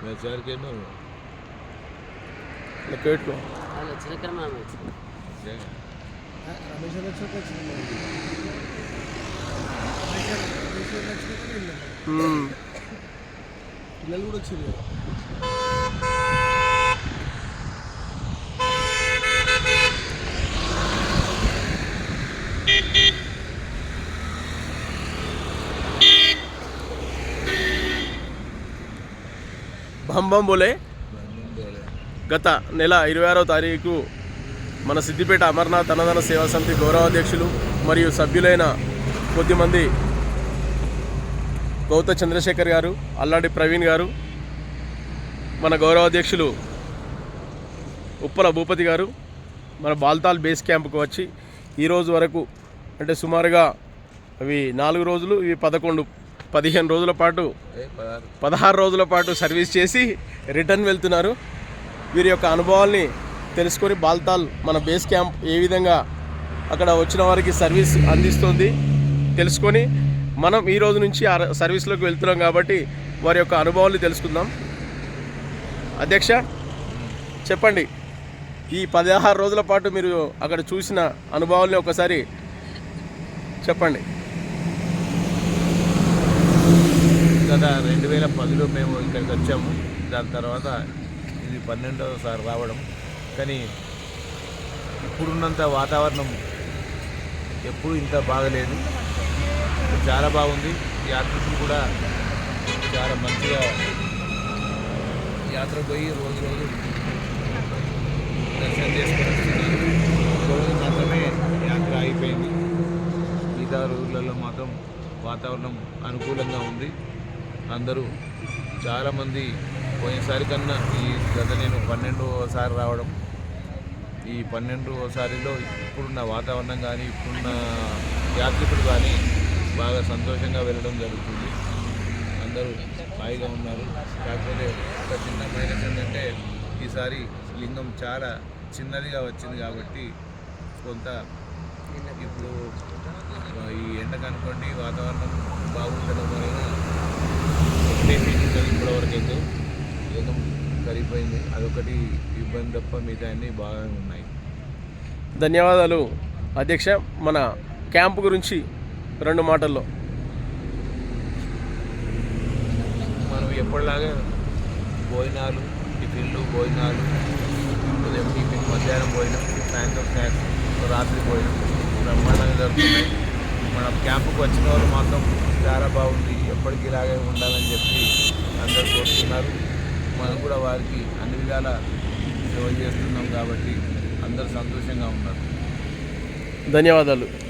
ఎన్నో లెక్క పెట్టుకో వాళ్ళు చిలకర మామ వచ్చింది. జగన్. రమేష్ అన్న వచ్చింది మరి. రమేష్ అన్న-. మ్మ్. పిల్లలు కూడా వచ్చింది కదా బోలే. గత నెల ఇరవై ఆరో తారీఖు మన సిద్దిపేట అమర్నాథ్ అన్నదాన సేవా సమితి గౌరవాధ్యక్షులు మరియు సభ్యులైన కొద్దిమంది గౌత చంద్రశేఖర్ గారు అల్లాడి ప్రవీణ్ గారు మన గౌరవాధ్యక్షులు ఉప్పల భూపతి గారు మన బాల్తాల్ బేస్ క్యాంప్కి వచ్చి ఈరోజు వరకు అంటే సుమారుగా అవి నాలుగు రోజులు ఇవి పదకొండు పదిహేను రోజుల పాటు పదహారు. రోజుల పాటు సర్వీస్ చేసి రిటర్న్ వెళ్తున్నారు. వీరి యొక్క అనుభవాల్ని తెలుసుకొని బాల్తాల్ మన బేస్ క్యాంప్ ఏ విధంగా అక్కడ వచ్చిన వారికి సర్వీస్ అందిస్తుంది తెలుసుకొని మనం ఈ రోజు నుంచి ఆ సర్వీస్లోకి వెళ్తున్నాం కాబట్టి వారి యొక్క అనుభవాలు తెలుసుకుందాం. అధ్యక్ష చెప్పండి. ఈ పదహారు రోజుల పాటు మీరు అక్కడ చూసిన అనుభవాల్ని ఒకసారి చెప్పండి. గత రెండు వేల పదిలో మేము ఇక్కడికి వచ్చాము. దాని తర్వాత ఇది పన్నెండవసారి రావడం. కానీ ఇప్పుడున్నంత వాతావరణం ఎప్పుడు ఇంత బాగలేదు. చాలా బాగుంది. యాత్రికులు కూడా చాలా మంచిగా యాత్ర పోయి రోజు రోజు దర్శనం చేసుకొని వస్తున్నారు రోజు మాత్రమే యాత్ర అయిపోయింది. మిగతా రోజులలో మాత్రం వాతావరణం అనుకూలంగా ఉంది. అందరూ చాలామంది పోయినసారి కన్నా ఈ గత నేను పన్నెండవసారి రావడం ఈ పన్నెండవసారిలో ఇప్పుడున్న వాతావరణం కానీ ఇప్పుడున్న యాత్రికులు కానీ బాగా సంతోషంగా వెళ్ళడం జరుగుతుంది. అందరూ హాయిగా ఉన్నారు. కాకపోతే ఒక చిన్న మైనస్ ఏంటంటే ఈసారి లింగం చాలా చిన్నదిగా వచ్చింది కాబట్టి కొంత ఇప్పుడు ఈ ఎండకనుకోండి వాతావరణం బాగుండడం వలన ఇప్పటివరకు అయితే లింగం కరిగిపోయింది అదొకటి ఇబ్బంది తప్ప మిగతా అన్నీ బాగానే ఉన్నాయి. ధన్యవాదాలు. అధ్యక్ష మన క్యాంపు గురించి రెండు మాటల్లో. మనం ఎప్పటిలాగా భోజనాలు టిఫిన్లు భోజనాలు ఉదయం టిఫిన్ మధ్యాహ్నం భోజనం సాయంత్రం స్నాక్స్ రాత్రి భోజనం బ్రహ్మాండంగా జరుగుతున్నాయి. మన క్యాంపుకు వచ్చిన వాళ్ళు మాత్రం చాలా బాగుంది. ఎప్పటికీ ఇలాగే ఉండాలని చెప్పి అందరు కోరుతున్నారు. మనం కూడా వారికి అన్ని విధాల సేవ చేస్తున్నాం కాబట్టి అందరు సంతోషంగా ఉన్నారు. ధన్యవాదాలు.